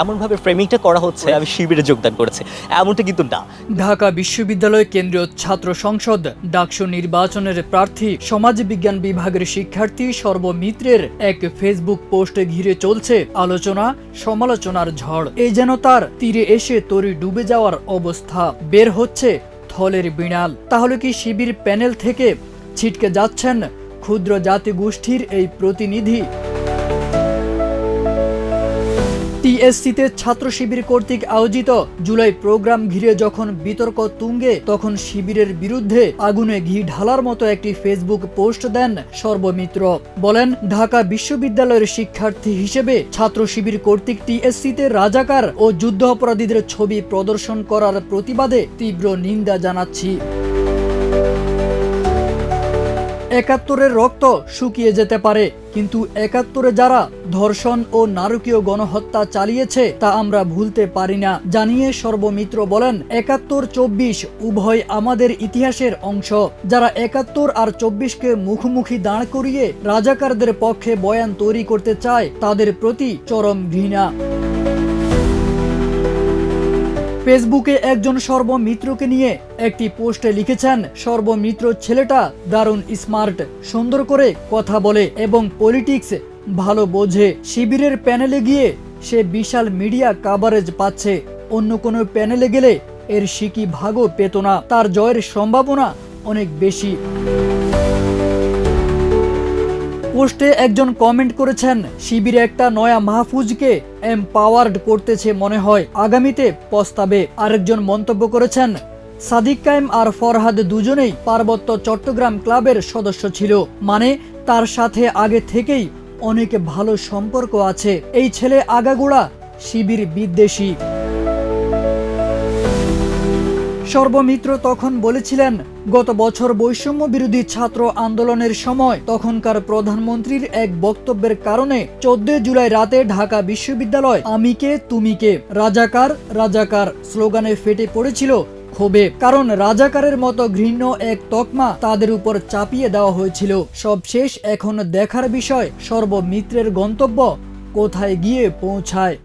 এমনভাবে ফ্রেমিংটা করা হচ্ছে আমি শিবিরে যোগদান করেছি। এমনটা কিন্তু না। ঢাকা বিশ্ববিদ্যালয় কেন্দ্রীয় ছাত্র সংসদ ডাকসু নির্বাচনের প্রার্থী সমাজ বিজ্ঞান বিভাগের শিক্ষার্থী সর্বমিত্রের এক ফেসবুক পোস্টে ঘিরে চলছে আলোচনা সমালোচনার ঝড়। এই যেন তার তীরে এসে তরি ডুবে যাওয়ার অবস্থা। বের হচ্ছে থলের বিড়াল। তাহলে কি শিবির প্যানেল থেকে ছিটকে যাচ্ছেন ক্ষুদ্র জাতি গোষ্ঠীর এই প্রতিনিধি? টিএসসিতে ছাত্র শিবির কর্তৃক আয়োজিত জুলাই প্রোগ্রাম ঘিরে যখন বিতর্ক তুঙ্গে, তখন শিবিরের বিরুদ্ধে আগুনে ঘি ঢালার মতো একটি ফেসবুক পোস্ট দেন সর্বমিত্র। বলেন, ঢাকা বিশ্ববিদ্যালয়ের শিক্ষার্থী হিসেবে ছাত্র শিবির কর্তৃক টিএসসিতে রাজাকার ও যুদ্ধ অপরাধীদের ছবি প্রদর্শন করার প্রতিবাদে তীব্র নিন্দা জানাচ্ছি। একাত্তরের রক্ত শুকিয়ে যেতে পারে। কিন্তু একাত্তরে যারা ধর্ষণ ও নারকীয় গণহত্যা চালিয়েছে, তা আমরা ভুলতে পারি না। জানিয়ে সর্বমিত্র বলেন, একাত্তর চব্বিশ উভয় আমাদের ইতিহাসের অংশ। যারা একাত্তর আর চব্বিশকে মুখোমুখি দাঁড় করিয়ে রাজাকারদের পক্ষে বয়ান তৈরি করতে চায়, তাদের প্রতি চরম ঘৃণা। ফেসবুকে একজন সর্বমিত্রকে নিয়ে একটি পোস্টে লিখেছেন, সর্বমিত্র ছেলেটা দারুণ স্মার্ট, সুন্দর করে কথা বলে এবং পলিটিক্স ভালো বোঝে। শিবিরের প্যানেলে গিয়ে সে বিশাল মিডিয়া কাভারেজ পাচ্ছে। অন্য কোনো প্যানেলে গেলে এর সিকি ভাগও পেত না। তার জয়ের সম্ভাবনা অনেক বেশি। পোস্টে একজন কমেন্ট করেছেন, শিবিরে একটা নয়া মাহফুজকে এমপাওয়ার্ড করতেছে মনে হয়। আগামীতে পস্তাবে আরেকজন মন্তব্য করেছেন, সাদিক কায়েম আর ফরহাদ দুজনেই পার্বত্য চট্টগ্রাম ক্লাবের সদস্য ছিল। মানে তার সাথে আগে থেকেই অনেক ভালো সম্পর্ক আছে। এই ছেলে আগাগোড়া শিবির বিদ্বেষী। সর্বমিত্র তখন বলেছিলেন, গত বছর বৈষম্য বিরোধী ছাত্র আন্দোলনের সময় তখনকার প্রধানমন্ত্রীর এক বক্তব্যের কারণে চোদ্দ জুলাই রাতে ঢাকা বিশ্ববিদ্যালয় আমিকে তুমিকে রাজাকার রাজাকার স্লোগানে ফেটে পড়েছিল ক্ষোভে। কারণ রাজাকারের মতো ঘৃণ্য এক তকমা তাদের উপর চাপিয়ে দেওয়া হয়েছিল। সবশেষ এখন দেখার বিষয় সর্বমিত্রের গন্তব্য কোথায় গিয়ে পৌঁছায়।